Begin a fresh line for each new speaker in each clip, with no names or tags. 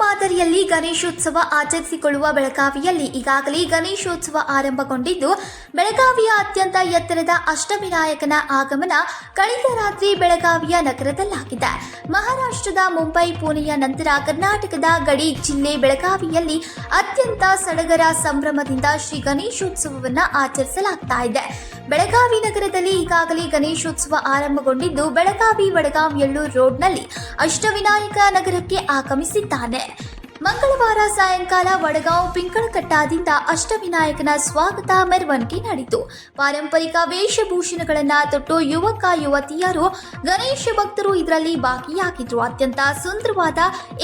ರೀತಿಯಲ್ಲಿ ಗಣೇಶೋತ್ಸವ ಆಚರಿಸಿಕೊಳ್ಳುವ ಬೆಳಗಾವಿಯಲ್ಲಿ ಈಗಾಗಲೇ ಗಣೇಶೋತ್ಸವ ಆರಂಭಗೊಂಡಿದ್ದು, ಬೆಳಗಾವಿಯ ಅತ್ಯಂತ ಎತ್ತರದ ಅಷ್ಟವಿನಾಯಕನ ಆಗಮನ ಕಳೆದ ರಾತ್ರಿ ಬೆಳಗಾವಿಯ ನಗರದಲ್ಲಾಗಿದೆ. ಮಹಾರಾಷ್ಟ್ರದ ಮುಂಬೈ, ಪುಣೆಯ ನಂತರ ಕರ್ನಾಟಕದ ಗಡಿ ಜಿಲ್ಲೆ ಬೆಳಗಾವಿಯಲ್ಲಿ ಅತ್ಯಂತ ಸಡಗರ ಸಂಭ್ರಮದಿಂದ ಶ್ರೀ ಗಣೇಶೋತ್ಸವವನ್ನು ಆಚರಿಸಲಾಗ್ತಾ ಬೆಳಗಾವಿ ನಗರದಲ್ಲಿ ಈಗಾಗಲೇ ಗಣೇಶೋತ್ಸವ ಆರಂಭಗೊಂಡಿದ್ದು ಬೆಳಗಾವಿ ವಡಗಾಂ ಎಳ್ಳೂರು ರೋಡ್ನಲ್ಲಿ ಅಷ್ಟವಿನಾಯಕ ನಗರಕ್ಕೆ ಆಗಮಿಸಿದ್ದಾನೆ. ಮಂಗಳವಾರ ಸಾಯಂಕಾಲ ವಡಗಾಂವ್ ಪಿಂಕಳಕಟ್ಟಾದಿಂದ ಅಷ್ಟವಿನಾಯಕನ ಸ್ವಾಗತ ಮೆರವಣಿಗೆ ನಡೆಯಿತು. ಪಾರಂಪರಿಕ ವೇಷಭೂಷಣಗಳನ್ನು ತೊಟ್ಟು ಯುವಕ, ಯುವತಿಯರು, ಗಣೇಶ ಭಕ್ತರು ಇದರಲ್ಲಿ ಭಾಗಿಯಾಗಿದ್ರು. ಅತ್ಯಂತ ಸುಂದರವಾದ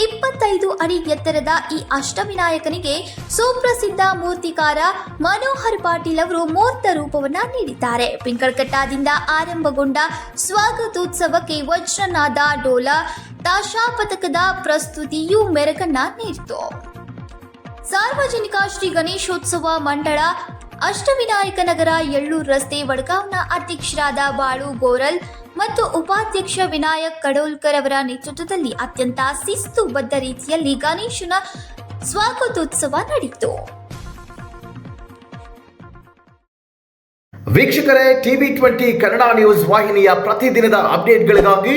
ಇಪ್ಪತ್ತೈದು ಅಡಿ ಎತ್ತರದ ಈ ಅಷ್ಟವಿನಾಯಕನಿಗೆ ಸುಪ್ರಸಿದ್ಧ ಮೂರ್ತಿಕಾರ ಮನೋಹರ್ ಪಾಟೀಲ್ ಅವರು ಮೂರ್ತ ರೂಪವನ್ನ ನೀಡಿದ್ದಾರೆ. ಪಿಂಕಳಕಟ್ಟಾದಿಂದ ಆರಂಭಗೊಂಡ ಸ್ವಾಗತೋತ್ಸವಕ್ಕೆ ವಜ್ರನಾದ ಡೋಲ ತಾಶಾ ಪಥಕದ ಪ್ರಸ್ತುತಿಯು ಮೆರಗನ್ನ ನೀಡಿತು. ಸಾರ್ವಜನಿಕ ಶ್ರೀ ಗಣೇಶೋತ್ಸವ ಮಂಡಳ, ಅಷ್ಟವಿನಾಯಕ ನಗರ, ಎಳ್ಳೂರು ರಸ್ತೆ ವಡ್ಗಾವ್ನ ಅಧ್ಯಕ್ಷರಾದ ಬಾಳು ಗೋರಲ್ ಮತ್ತು ಉಪಾಧ್ಯಕ್ಷ ವಿನಾಯಕ್ ಕಡೋಲ್ಕರ್ ಅವರ ನೇತೃತ್ವದಲ್ಲಿ ಅತ್ಯಂತ ಶಿಸ್ತುಬದ್ಧ ರೀತಿಯಲ್ಲಿ ಗಣೇಶನ ಸ್ವಾಗತೋತ್ಸವ ನಡೆಯಿತು
ವೀಕ್ಷಕರೇ, ಟಿವಿ ಟ್ವೆಂಟಿ ಕನ್ನಡ ನ್ಯೂಸ್ ವಾಹಿನಿಯ ಪ್ರತಿದಿನದ ಅಪ್ಡೇಟ್ಗಳಿಗಾಗಿ